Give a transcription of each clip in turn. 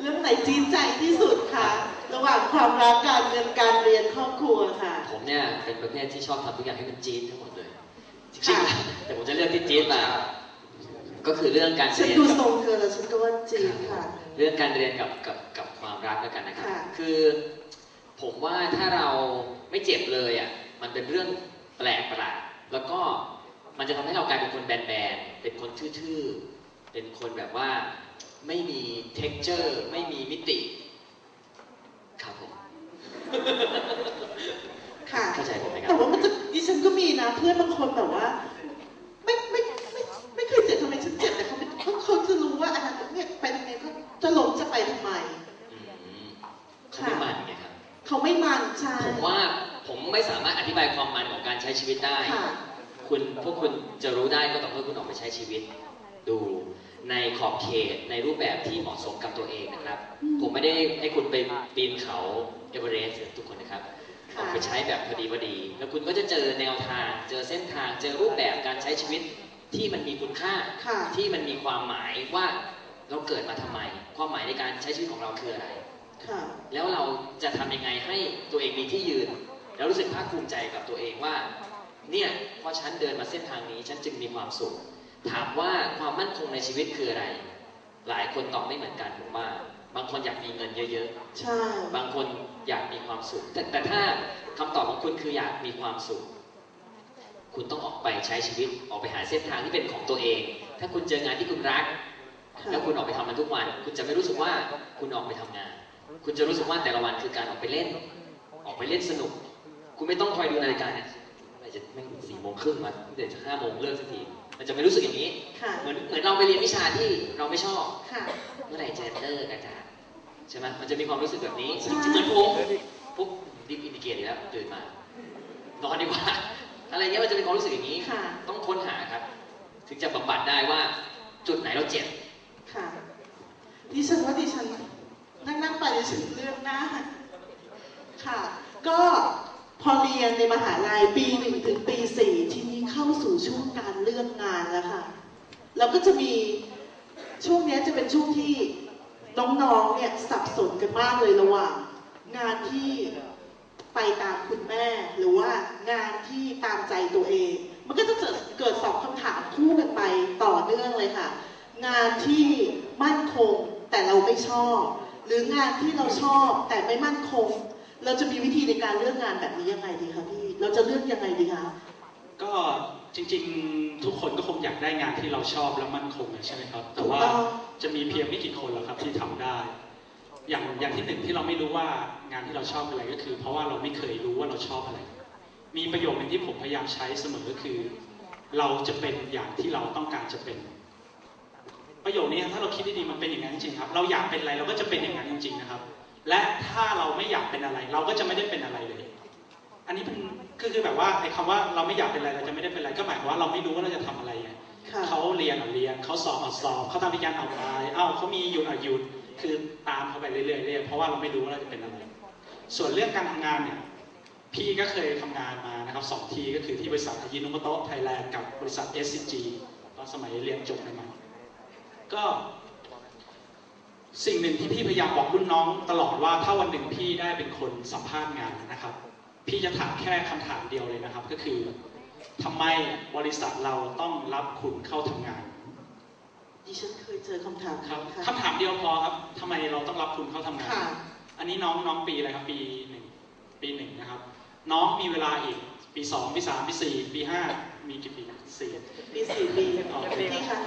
เรื่องไหนจีนใจที่สุดคะระหว่างความรักการเงินการเรียนครอบครัวค่ะ ผมเนี่ยเป็นประเภทที่ชอบทำทุกอย่างให้มันจี๊ดทั้งหมดเลยจริงค่ะ ๆแต่ผมจะเลือกที่จี๊ดมาก็คือเรื่องการฉันเรียนดูกับ ทรงเธอแล้วฉันก็ว่าจีนค่ะ เรื่องการเรียนกับกับกับความรักแล้วกันนะครับ ค่ะ คือ ผมว่าถ้าเราไม่เจ็บเลยอะ มันเป็นเรื่องแปลกประหลาด แล้วก็มันจะทำให้เรากลายเป็นคนแบนๆ เป็นคนทื่อๆ เป็นคนแบบว่า ไม่มี texture ไม่มีมิติ ครับผม ค่ะเข้าใจผมไหมครัแต่บว่ามันจะดิฉันก็มีนะ เพื่อนบางคนแบบว่า ไม่ไม่ไม่ไม่เคยเจ็บทำไมฉันเจ็บแต่เขาไม่เขาเขาจะรู้ว่าอนาคตเนี่ยไปทางไหนเขาจะล้มจะไปทำไมอืมเขาไม่มันไงครับเขาไม่มันใช่ผมว่าผมไม่สามารถอธิบายความมันของการใช้ชีวิตได้ค่ะคุณพวกคุณจะรู้ได้ก็ต่อเมื่อคุณออกไปใช้ชีวิต ดูในขอบเขตในรูปแบบที่เหมาะสมกับตัวเองนะครับอืมผมไม่ได้ให้คุณไปปีนเขาเอเวอเรสต์ทุกคนนะครับค่ะออกไปใช้แบบพอดีพอดี แล้วคุณก็จะเจอแนวทาง เจอเส้นทาง เจอรูปแบบการใช้ชีวิตที่มันมีคุณค่าค่ะที่มันมีความหมายว่าเราเกิดมาทำไม ความหมายในการใช้ชีวิตของเราคืออะไรค่ะแล้วเราจะทำยังไงให้ตัวเองมีที่ยืน แล้วรู้สึกภาคภูมิใจกับตัวเองว่า เนี่ยพอฉันเดินมาเส้นทางนี้ฉันจึงมีความสุข ถามว่าความมั่นคงในชีวิตคืออะไร หลายคนตอบไม่เหมือนกันผมว่า บางคนอยากมีเงินเยอะใช่ๆบางคนอยากมีความสุข แต่แต่ถ้าคำตอบของคุณคืออยากมีความสุข คุณต้องออกไปใช้ชีวิตออกไปหาเส้นทางที่เป็นของตัวเอง ถ้าคุณเจองานที่คุณรักค่ะแล้วคุณออกไปทำมันทุกวัน คุณจะไม่รู้สึกว่าคุณออกไปทำงาน คุณจะรู้สึกว่าแต่ละวันคือการออกไปเล่น ออกไปเล่นสนุก คุณไม่ต้องคอยดูนาฬิกาเนี่ยเมื่อไหร่จะไม่งสี่โมงครึ่งมาเดี๋ยวจะห้าโมงเลิกสักที มันจะไม่รู้สึกอย่างนี้ค่ะเหมือนเหมือนเราไปเรียนวิชาที่เราไม่ชอบค่ะเมื่อไหร่จะเลิกอาจารย์ใช่ไหมมันจะมีความรู้สึกแบบนี้ใช่จริงๆเหมือนผมปุ๊บดิฟอินดิเกตอีกแล้วตื่นมานอนดีกว่าอะไรเงี้ยมันจะมีความรู้สึกอย่างนี้ค่ะต้องค้นหาครับ ถึงจะบำบัดได้ว่าจุดไหนเราเจ็บค่ะดิฉันว่าดิฉันนั่งนั่งๆไปดิฉันเลือกหน้าค่ะ ก็พอเรียนในมหาลัยปีหนึ่งถึงปีสี่ทีนี้ เข้าสู่ช่วงการเลือกงานแล้วค่ะแล้วก็จะมีช่วงนี้จะเป็นช่วงที่น้องๆเนี่ยสับสนกันมากเลยระหว่างงานที่ไปตามคุณแม่ หรือว่างานที่ตามใจตัวเอง มันก็จะเกิดเกิดสองคำถามคู่กันไปต่อเนื่องเลยค่ะ งานที่มั่นคงแต่เราไม่ชอบ หรืองานที่เราชอบแต่ไม่มั่นคง เราจะมีวิธีในการเลือกงานแบบนี้ยังไงดีคะพี่ เราจะเลือกยังไงดีคะ ก็จริงๆ ทุกคนก็คงอยากได้งานที่เราชอบและมั่นคงเลยใช่ไหมครับ แต่ถูกว่าต้องจะมีเพียงไม่กี่คนหรอกครับที่ทำได้ อย่างอย่างที่หนึ่งที่เราไม่รู้ว่างานที่เราชอบอะไรก็คือ เพราะว่าเราไม่เคยรู้ว่าเราชอบอะไร มีประโยคหนึ่งที่ผมพยายามใช้เสมอก็คือ เราจะเป็นอย่างที่เราต้องการจะเป็น ประโยคนี้ถ้าเราคิดดีๆมันเป็นอย่างนั้นจริงๆครับ เราอยากเป็นอะไรเราก็จะเป็นอย่างนั้นจริง ๆนะครับ และถ้าเราไม่อยากเป็นอะไร เราก็จะไม่ได้เป็นอะไรเลย อันนี้เป็น คือคือแบบว่าไอ้คำว่าเราไม่อยากเป็นอะไรเราจะไม่ได้เป็นอะไรก็หมายความว่าเราไม่รู้ว่าเราจะทำอะไรไงค่ะเขาเรียนอะเรียนเขาสอบอะสอบเขาทำวิญญาณเอาไปเอ้าเขามีหยุดอะหยุดคือตามเขาไปเรื่อยๆเรื่อยๆเพราะว่าเราไม่รู้ว่าเราจะเป็นอะไร ส่วนเรื่องการทำงานเนี่ยพี่ก็เคยทำงานมานะครับสองที่ก็คือที่บริษัทยินุโมโตะไทยแลนด์กับบริษัท SCG ตอนสมัยเรียนจบใหม่ๆก็สิ่งหนึ่งที่พี่พยายามบอกรุ่นน้องตลอดว่าถ้าวันหนึ่งพี่ได้เป็นคนสัมภาษณ์งานนะครับ พี่จะถามแค่คำถามเดียวเลยนะครับ ก็คือทำไมบริษัทเราต้องรับคุณเข้าทำงานดิฉันเคยเจอคำถามครับนี้ค่ะคำถามเดียวพอครับทำไมเราต้องรับคุณเข้าทำงาน ค่ะ อันนี้น้องน้องปีอะไรครับ ปีหนึ่งปีหนึ่งนะครับ น้องมีเวลาอีก ปีสองปีสามปีสี่ปีห้ามีกี่ปีสี่ ปีสี่ปีโอเคนี่ค่ะ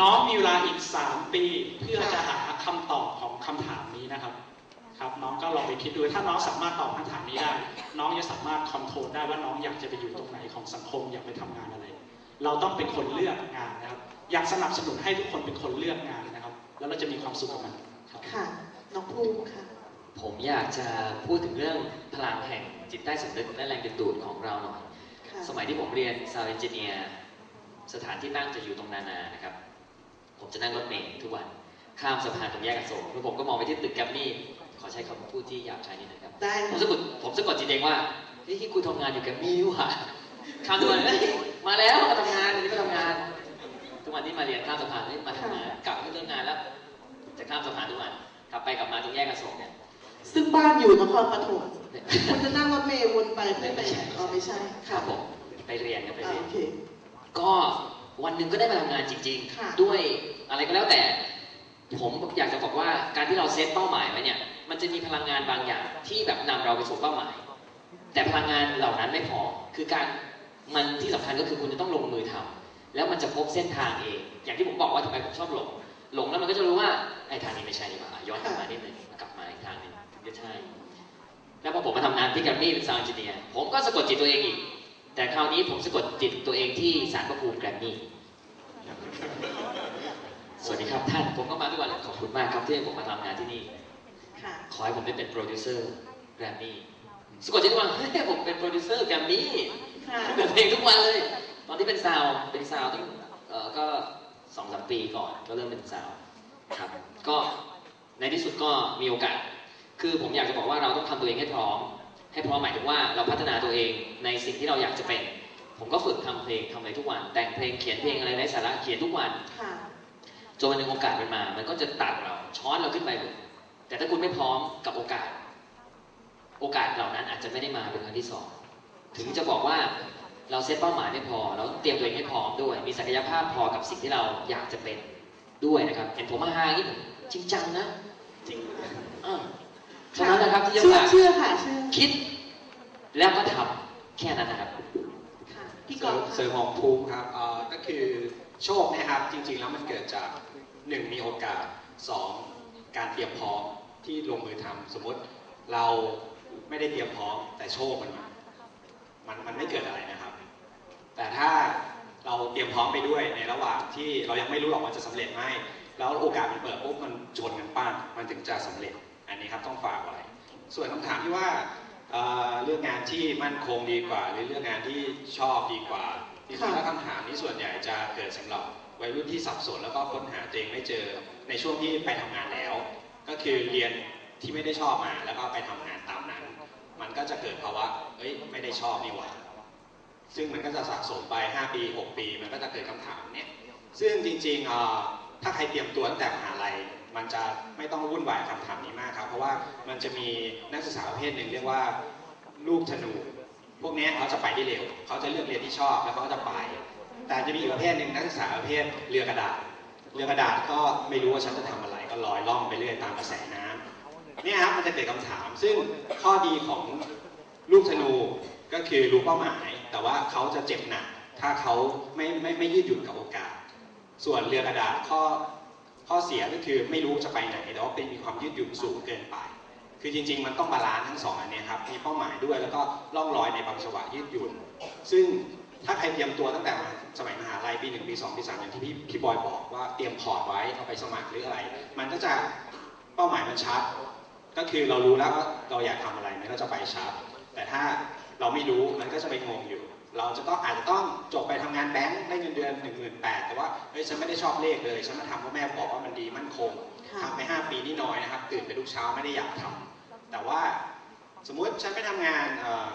น้องมีเวลาอีกสามปีเพื่อจะหาคำตอบของคำถามนี้นะครับ ครับน้องก็ลองไปคิดดูถ้าน้องสามารถตอบคำถามนี้ได้ น้องจะสามารถคอนโทรลได้ว่าน้องอยากจะไปอยู่ตรงไหนของสังคมอยากไปทำงานอะไร เราต้องเป็นคนเลือกงานนะครับ อยากสนับสนุนให้ทุกคนเป็นคนเลือกงานนะครับ แล้วเราจะมีความสุขกับมันครับค่ะน้องภูมิค่ะ ผมอยากจะพูดถึงเรื่องพลังแห่งจิตใต้สำนึกและแรงดึงดูดของเราหน่อยค่ะสมัยที่ผมเรียนซาวเอนจิเนียร์สถานที่ตั้งจะอยู่ตรงนานานะครับ ผมจะนั่งรถเมล์ทุกวันข้ามสะพานตรงแยกอโศกแล้วผมก็มองไปที่ตึกแกรมมี่ ขอใช้คำพูดที่หยาบคายนิดนะครับ ได้ผมค่ะสะกดผมสะกดจิตเองว่าเฮ้ยที่กูทำงานอยู่แกรมมี่นี่หว่ะข้ามทุกวันเฮ้ยมาแล้วมาทำงานวันนี้มาทำงาน ทุกวันที่มาเรียนข้ามสะพานเฮ้ยมาทำงานกลับให้เลิกงานแล้ว จะข้ามสะพานทุกวันไปกลับมาตรงแยกอโศกเนี่ยซึ่งบ้านอยู่นครปฐมคุณจะนั่งรถเมล์วนไปเพื่อไปไม่ใช่อ๋อไม่ใช่ครับผมไปเรียนครับไปอ่าเรียนโอเคก็วันหนึ่งก็ได้มาทำงานจริงค่ะๆด้วยอะไรก็แล้วแต่ ผมอยากจะบอกว่าการที่เราเซตเป้าหมายไว้เนี่ย มันจะมีพลังงานบางอย่างที่แบบนำเราไปสู่เป้าหมาย แต่พลังงานเหล่านั้นไม่พอ คือการมันที่สำคัญก็คือคุณจะต้องลงมือทำแล้วมันจะพบเส้นทางเอง อย่างที่ผมบอกว่าทำไมผมชอบหลง หลงแล้วมันก็จะรู้ว่าไอ้ทางนี้ไม่ใช่นี่หว่าย้อนกลับมานิดนึงกลับมาอีกทางหนึงถึงจะใช่ แล้วพอผมมาทำงานที่แกรมมี่เป็นซาวด์เอนจิเนียร์ผมก็สะกดจิตตัวเองอีก แต่คราวนี้ผมสะกดจิตตัวเองที่สารพระภูมิแกรมมี่สวัสดีครับท่าน ผมก็มาทุกวันเลยขอบคุณมากครับที่ผมมาทำงานที่นี่ ขอให้ผมได้เป็นโปรดิวเซอร์แกรมมี่สะกดจิตทุกวันเฮ้ยผมเป็นโปรดิวเซอร์แกรมมี่ค่ะเปิดเพลงทุกวันเลย ตอนที่เป็นซาวด์เป็นซาวด์ตั้งเอ่อก็สองสามปีก่อนก็เริ่มเป็นซาวด์ครับ ก็ในที่สุดก็มีโอกาส คือผมอยากจะบอกว่าเราต้องทำตัวเองให้พร้อม ให้พร้อมหมายถึงว่าเราพัฒนาตัวเองในสิ่งที่เราอยากจะเป็น ผมก็ฝึกทำเพลงทำอะไรทุกวัน แต่งเพลงเขียนเพลงอะไรไร้สาระเขียนทุกวันค่ะจนวันหนึ่งโอกาสมันมา มันก็จะตัดเราช้อนเราขึ้นไปเลย แต่ถ้าคุณไม่พร้อมกับโอกาส โอกาสเหล่านั้นอาจจะไม่ได้มาเป็นครั้งที่สองถึงจะบอกว่าเราเซตเป้าหมายไม่พอเราต้องเตรียมตัวเองให้พร้อมด้วย มีศักยภาพพอกับสิ่งที่เราอยากจะเป็นด้วยนะครับเห็นผมมาฮาอย่างนี้ผมจริงจังนะจริงค่ะอ่าเท่านั้นนะครับที่จะเชื่อฝากเชื่อค่ะเชื่อคิด แล้วก็ทำแค่นั้นนะครับค่ะพี่เสกริอมล์ฟเสริมของภูมิครับเอ่อก็คือโชคเนะครับ จริง ๆ แล้วมันเกิดจากหนึ่งมีโอกาสสองการเตรียมพร้อม ที่ลงมือทำสมมติเราไม่ได้เตรียมพร้อมแต่โชคมันมามันมันไม่เกิดอะไรนะครับ แต่ถ้าเราเตรียมพร้อมไปด้วยในระหว่างที่เรายังไม่รู้หรอกว่าจะสำเร็จไหมแล้วโอกาสมันเปิดปุ๊บมันชนกันปั้งมันถึงจะสำเร็จอันนี้ครับต้องฝากไว้ส่วนคำถามที่ว่าเอ่อเรื่องงานที่มั่นคงดีกว่า หรือเรื่องงานที่ชอบดีกว่าจริงๆแล้วคำถามนี้ส่วนใหญ่จะเกิดสำหรับวัยรุ่นที่สับสนแล้วก็ค้นหาตัวเองไม่เจอในช่วงที่ไปทำงานแล้ว ก็คือเรียนที่ไม่ได้ชอบมาแล้วก็ไปทำงานตามนั้น มันก็จะเกิดภาวะเอ้ยไม่ได้ชอบนี่หว่าซึ่งมันก็จะสะสมไป 5 ปี 6 ปี มันก็จะเกิดคำถามเนี้ยซึ่งจริงๆเอ่อถ้าใครเตรียมตัวตั้งแต่มหาลัยมันจะไม่ต้องวุ่นวายกับคำถามนี้มากครับ เพราะว่ามันจะมีนักศึกษาประเภทหนึ่งเรียกว่าลูกธนู พวกนี้เขาจะไปได้เร็ว เขาจะเลือกเรียนที่ชอบแล้วเขาก็จะไป แต่จะมีอีกประเภทหนึ่งนักศึกษาประเภทเรือกระดาษ เรือกระดาษก็ไม่รู้ว่าฉันจะทำอะไร ลอยล่องไปเรื่อยตามกระแสน้ำเนี่ยครับมันจะเกิดคำถาม ซึ่งข้อดีของลูกธนูก็คือรู้เป้าหมาย แต่ว่าเขาจะเจ็บหนักถ้าเขาไม่ไม่ไม่ยืดหยุ่นกับโอกาส ส่วนเรือกระดาษข้อข้อเสียก็คือไม่รู้จะไปไหนแต่ว่าเป็นมีความยืดหยุ่นสูงเกินไป คือจริง ๆ มันต้องบาลานซ์ทั้งสองอันเนี้ยครับมีเป้าหมายด้วยแล้วก็ล่องลอยในบางจังหวะยืดหยุ่น ซึ่ง ถ้าใครเตรียมตัวตั้งแต่สมัยมหาลัยปีหนึ่งปีสองปีสามอย่างที่พี่พี่บอยบอกว่าเตรียมพอร์ตไว้เอาไปสมัครหรืออะไร มันก็จะเป้าหมายมันชัด ก็คือเรารู้แล้วว่าเราอยากทำอะไรมันก็จะไปชัด แต่ถ้าเราไม่รู้มันก็จะไปงงอยู่ เราจะต้องอาจจะต้องจบไปทำงานแบงค์ได้เงินเดือนหนึ่งหมื่นแปดแต่ว่าเฮ้ยฉันไม่ได้ชอบเลขเลยฉันมาทำเพราะแม่บอกว่ามันดีมั่นคงค่ะทำไปห้าปีนี่น้อยนะครับตื่นไปทุกเช้าไม่ได้อยากทำแต่ว่าสมมุติฉันไปทำงานเอ่อ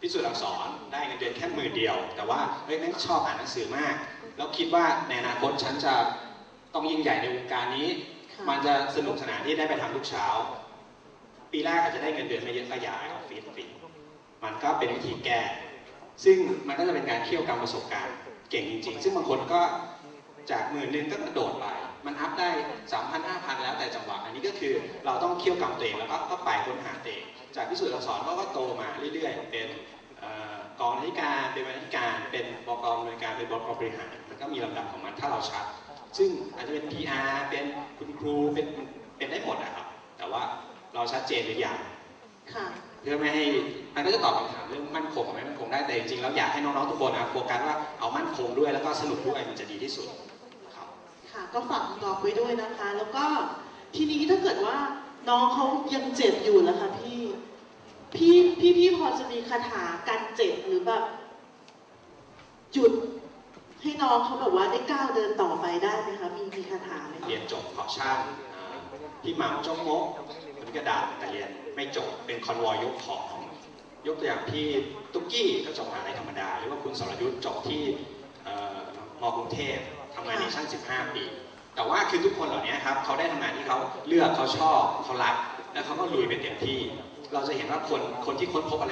พิสูจน์อักษรได้เงินเดือนแค่หมื่นเดียว แต่ว่าเฮ้ยแม่งชอบอ่านหนังสือมาก แล้วคิดว่าในอนาคตฉันจะต้องยิ่งใหญ่ในวงการนี้ค่ะมันจะสนุกสนานที่ได้ไปทำทุกเช้า ปีแรกอาจจะได้เงินเดือนไม่เยอะก็ย้ายออฟฟิศฟิมันก็เป็นวิธีแก้ ซึ่งมันก็จะเป็นการเคี่ยวกรรมประสบการณ์ เก่งจริง ๆ ซึ่งบางคนก็จากหมื่นหนึ่งก็กระโดดไป มันอัพได้สามพันห้าพันแล้วแต่จังหวะอันนี้ก็คือเราต้องเคี่ยวกรรมตัวเองแล้วก็ก็ไปค้นหาตัวเองจากพิสูจน์อักษรเขาก็โตมาเรื่อยๆ เป็นเอ่อกองนาฬิการเป็นบรรณาธิการเป็นบกองบริการเป็นบกบริหารมันก็มีลำดับของมันถ้าเราชัด ซึ่งอาจจะเป็น PR เป็นคุณครูเป็นเป็นได้หมดนะครับ แต่ว่าเราชัดเจนหรือยังค่ะเพื่อไม่ให้มันก็จะตอบคำถามเรื่องมั่นคงกับไม่มั่นคงได้แต่จริงๆแล้วอยากให้น้องๆทุกคนนะโฟกัสว่าเอามั่นคงด้วยแล้วก็สนุกด้วยมันจะดีที่สุดครับค่ะ ก็ฝากน้องไว้ด้วยนะคะ แล้วก็ทีนี้ถ้าเกิดว่าน้องเขายังเจ็บอยู่นะคะพี่ พี่พี่พี่พอจะมีคาถากันเจ็บหรือแบบหยุดให้น้องเขาแบบว่าได้ก้าวเดินต่อไปได้ไหมคะมีมีคาถาไหมเรียนจบเพาะช่างพี่หม่ำจงมกคนกระดาษแต่เรียนไม่จบเป็นคอนวอยยกของ ยกตัวอย่างพี่ตุ๊กกี้ก็จบมหาลัยธรรมดา หรือว่าคุณสรยุทธ์จบที่มกรุงเทพ ทำงานในชั้น15 ปี แต่ว่าคือทุกคนเหล่านี้ครับเขาได้ทำงานที่เขาเลือกเขาชอบเขารักแล้วเขาก็ลุยไปเต็มที่ เราจะเห็นว่าคนคนที่ค้นพบอะไร